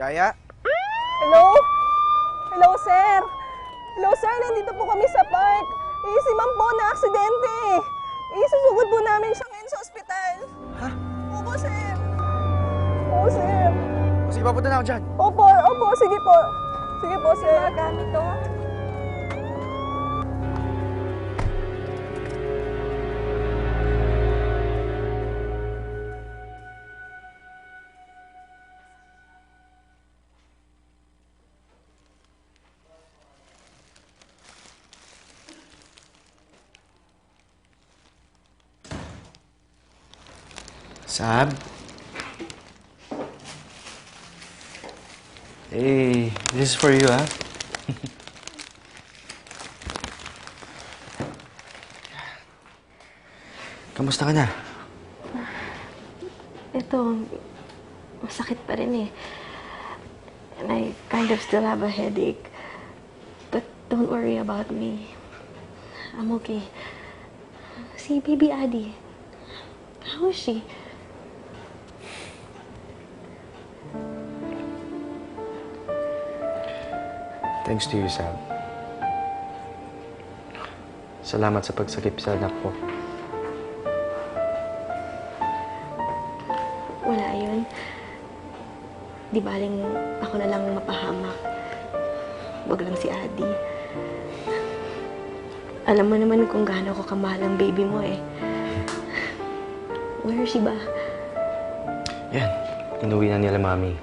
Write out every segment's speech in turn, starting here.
Yaya? Hello? Hello, sir. Hello, sir. Nandito po kami sa park. Eh, si po na aksidente. Isusugod po namin siya ngayon sa ospital. Ha? Opo, sir. Opo, sir. O, sige, papunta na ako dyan. Opo, opo. Sige po. Sige po, sir. Magamit to. Sab? Hey, this is for you, ah. Kamusta ka na? Ito, masakit pa rin eh. And I kind of still have a headache. But don't worry about me. I'm okay. Si baby Addie, how is she? Thanks to you, Sab. Salamat sa pagsakip sa anak ko. Wala yun. Di baling ako na lang mapahamak. Huwag lang si Addie. Alam mo naman kung gaano ko kamahal ang baby mo eh. Where is she ba? Yan, inuwi na nila mami.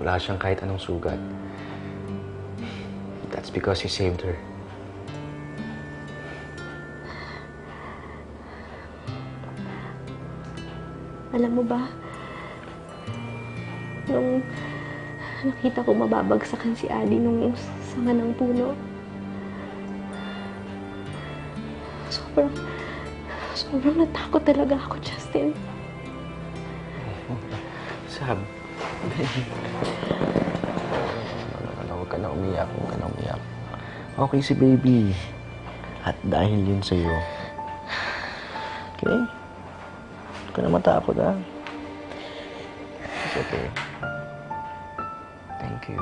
Wala siyang kahit anong sugat. That's because you saved her. Alam mo ba, nung nakita ko mababagsakan si Adi nung sanga ng puno, sobrang, sobrang natakot talaga ako, Justin. Sab huwag ka na umiyak, huwag ka na umiyak. Okay si baby. At dahil yun sa'yo. Okay? Huwag ka na matapag, ha? It's okay. Thank you.